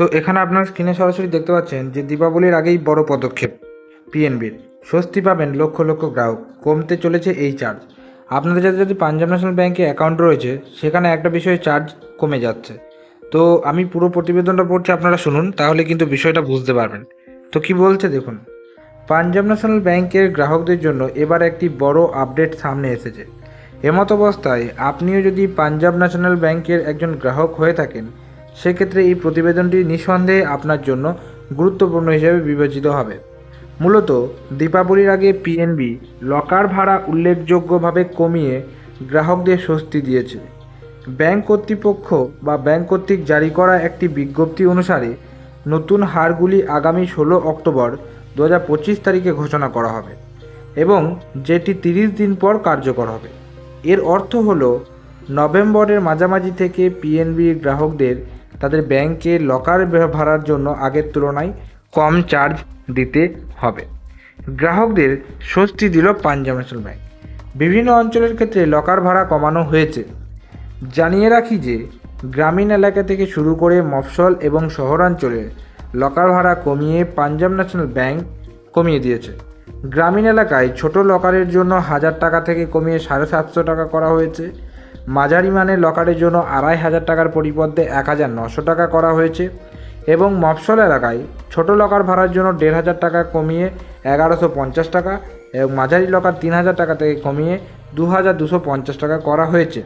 তো এখানে আপনার স্ক্রিনে সরাসরি দেখতে পাচ্ছেন যে দীপাবলির আগেই বড় পদক্ষেপ পিএনবির স্বস্তি পাবেন লক্ষ লক্ষ গ্রাহক, কমতে চলেছে এই চার্জ আপনাদের যাদের যদি পাঞ্জাব ন্যাশনাল ব্যাংকে অ্যাকাউন্ট রয়েছে, সেখানে একটা বিষয়ে চার্জ কমে যাচ্ছে। তো আমি পুরো প্রতিবেদনটা পড়ছি, আপনারা শুনুন, তাহলে কিন্তু বিষয়টা বুঝতে পারবেন। তো কি বলছে দেখুন, পাঞ্জাব ন্যাশনাল ব্যাংকের গ্রাহকদের জন্য এবার একটি বড় আপডেট সামনে এসেছে। এমত অবস্থায় আপনিও যদি পাঞ্জাব ন্যাশনাল ব্যাংকের একজন গ্রাহক হয়ে থাকেন সেক্ষেত্রে এই প্রতিবেদনটি নিঃসন্দেহে আপনার জন্য গুরুত্বপূর্ণ হিসেবে বিবেচিত হবে। মূলত, দীপাবলির আগে পিএনবি লকার ভাড়া উল্লেখযোগ্যভাবে কমিয়ে গ্রাহকদের স্বস্তি দিয়েছে। ব্যাংক কর্তৃপক্ষ বা ব্যাংক কর্তৃক জারি করা একটি বিজ্ঞপ্তি অনুসারে নতুন হারগুলি আগামী ষোলো অক্টোবর দু হাজার পঁচিশ তারিখে ঘোষণা করা হবে এবং যেটি তিরিশ দিন পর কার্যকর হবে। এর অর্থ হল, নভেম্বরের মাঝামাঝি থেকে পিএনবি গ্রাহকদের তাদের ব্যাংকে লকার ভাড়ার জন্য আগের তুলনায় কম চার্জ দিতে হবে। গ্রাহকদের স্বস্তি দিল পাঞ্জাব ন্যাশনাল ব্যাংক। বিভিন্ন অঞ্চলের ক্ষেত্রে লকার ভাড়া কমানো হয়েছে। জানিয়ে রাখি যে, গ্রামীণ এলাকা থেকে শুরু করে মফসল এবং শহরাঞ্চলে লকার ভাড়া কমিয়ে পাঞ্জাব ন্যাশনাল ব্যাংক কমিয়ে দিয়েছে। গ্রামীণ এলাকায় ছোট লকারের জন্য হাজার টাকা থেকে কমিয়ে সাড়ে সাতশো টাকা করা হয়েছে। মাঝারি মানের লকারের জন্য আড়াই হাজার টাকার পরিবর্তে এক হাজার নশো টাকা করা হয়েছে এবং মফসল এলাকায় ছোট লকার ভাড়ার জন্য দেড় হাজার টাকা কমিয়ে এগারোশো পঞ্চাশ টাকা এবং মাঝারি লকার তিন হাজার টাকা থেকে কমিয়ে দু হাজার দুশো পঞ্চাশ টাকা করা হয়েছে।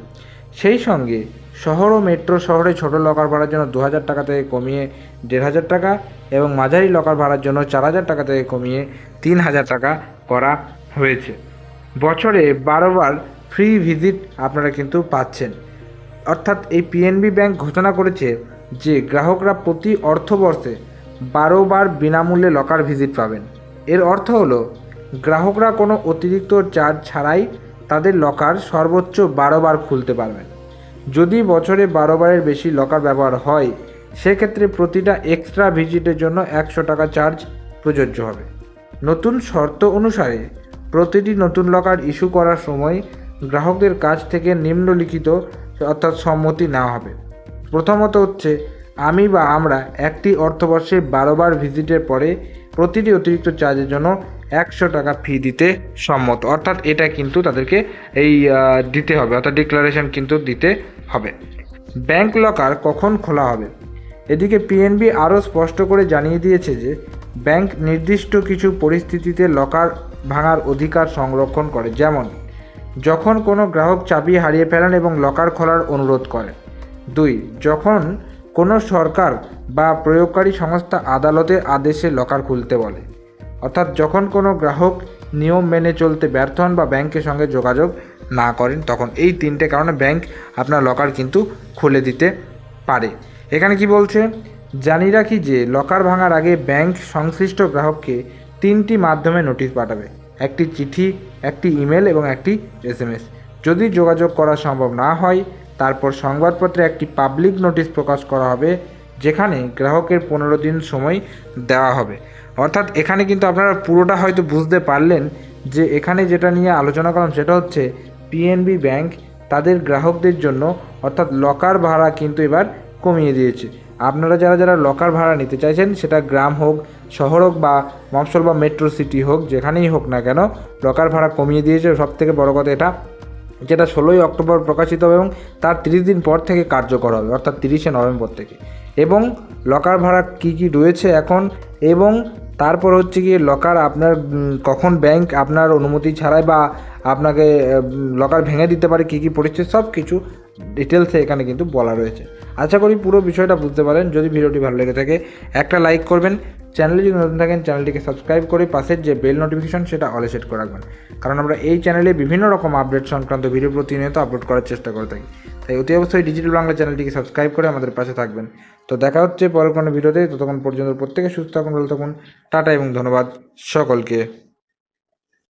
সেই সঙ্গে শহর ও মেট্রো শহরে ছোট লকার ভাড়ার জন্য দু হাজার টাকা থেকে কমিয়ে দেড় হাজার টাকা এবং মাঝারি লকার ভাড়ার জন্য চার হাজার টাকা থেকে কমিয়ে তিন হাজার টাকা করা হয়েছে। বছরে বারোবার ফ্রি ভিজিট আপনারা কিন্তু পাচ্ছেন। অর্থাৎ এই পিএনবি ব্যাংক ঘোষণা করেছে যে গ্রাহকরা প্রতি অর্থবর্ষে বারোবার বিনামূল্যে লকার ভিজিট পাবেন। এর অর্থ হলো, গ্রাহকরা কোনো অতিরিক্ত চার্জ ছাড়াই তাদের লকার সর্বোচ্চ বারো বার খুলতে পারবেন। যদি বছরে বারো বারের বেশি লকার ব্যবহার হয়, সেক্ষেত্রে প্রতিটা এক্সট্রা ভিজিটের জন্য একশো টাকা চার্জ প্রযোজ্য হবে। নতুন শর্ত অনুসারে, প্রতিটি নতুন লকার ইস্যু করার সময় গ্রাহকদের কাছ থেকে নিম্নলিখিত অর্থাৎ সম্মতি নেওয়া হবে। প্রথমত হচ্ছে, আমি বা আমরা একটি অর্থবর্ষে বারোবার ভিজিটের পরে প্রতিটি অতিরিক্ত চার্জের জন্য একশো টাকা ফি দিতে সম্মত। অর্থাৎ এটা কিন্তু তাদেরকে এই দিতে হবে, অর্থাৎ ডিক্লারেশন কিন্তু দিতে হবে। ব্যাংক লকার কখন খোলা হবে? এদিকে পিএনবি আরও স্পষ্ট করে জানিয়ে দিয়েছে যে, ব্যাংক নির্দিষ্ট কিছু পরিস্থিতিতে লকার ভাঙার অধিকার সংরক্ষণ করে। যেমন যখন কোনো গ্রাহক চাবি হারিয়ে ফেলেন এবং লকার খোলার অনুরোধ করেন দুই, যখন কোনো সরকার বা প্রয়োগকারী সংস্থা আদালতের আদেশে লকার খুলতে বলে, অর্থাৎ যখন কোনো গ্রাহক নিয়ম মেনে চলতে ব্যর্থ হন বা ব্যাংকের সঙ্গে যোগাযোগ না করেন, তখন এই তিনটে কারণে ব্যাংক আপনার লকার কিন্তু খুলে দিতে পারে। এখানে কি বলছে? জানি রাখি যে, লকার ভাঙার আগে ব্যাংক সংশ্লিষ্ট গ্রাহককে তিনটি মাধ্যমে নোটিশ পাঠাবে। একটি চিঠি, একটি ইমেল এবং একটি এসএমএস যদি যোগাযোগ করা সম্ভব না হয়, তারপর সংবাদপত্রে একটি পাবলিক নোটিশ প্রকাশ করা হবে, যেখানে গ্রাহকের পনেরো দিন সময় দেওয়া হবে। অর্থাৎ এখানে কিন্তু আপনারা পুরোটা হয়তো বুঝতে পারলেন যে এখানে যেটা নিয়ে আলোচনা করলাম সেটা হচ্ছে পিএনবি ব্যাংক তাদের গ্রাহকদের জন্য অর্থাৎ লকার ভাড়া কিন্তু এবার কমিয়ে দিয়েছে। আপনারা যারা যারা লকার ভাড়া নিতে চাইছেন, সেটা গ্রাম হোক, শহর হোক বা মফসল বা মেট্রো সিটি হোক, যেখানেই হোক না কেন লকার ভাড়া কমিয়ে দিয়েছে। সব থেকে বড় কথা এটা, যেটা ষোলোই অক্টোবর প্রকাশিত হবে এবং তার তিরিশ দিন পর থেকে কার্যকর হবে, অর্থাৎ তিরিশে নভেম্বর থেকে। এবং লকার ভাড়া কী কী রয়েছে এখন, এবং তারপর হচ্ছে গিয়ে লকার আপনার কখন ব্যাংক আপনার অনুমতি ছাড়াই বা আপনাকে লকার ভেঙে দিতে পারে, কী কী পরিস্থিতি সব কিছু ডিটেলসে এখানে কিন্তু বলা রয়েছে। আশা করি পুরো বিষয়টা বুঝতে পারেন। যদি ভিডিওটি ভালো লেগে থাকে, একটা লাইক করবেন। চ্যানেলে যদি নতুন থাকেন চ্যানেলটিকে সাবস্ক্রাইব করে পাশের যে বেল নোটিফিকেশন সেটা অলে সেট করে রাখবেন। কারণ আমরা এই চ্যানেলে বিভিন্ন রকম আপডেট সংক্রান্ত ভিডিও প্রতিনিয়ত আপলোড করার চেষ্টা করে থাকি। তাই অতি অবশ্যই ডিজিটাল বাংলা চ্যানেলটিকে সাবস্ক্রাইব করে আমাদের পাশে থাকবেন। তো দেখা হচ্ছে পরের কোনো ভিডিওতে। ততক্ষণ পর্যন্ত প্রত্যেকে সুস্থ থাকুন, ভালো থাকুন। টাটা এবং ধন্যবাদ সকলকে।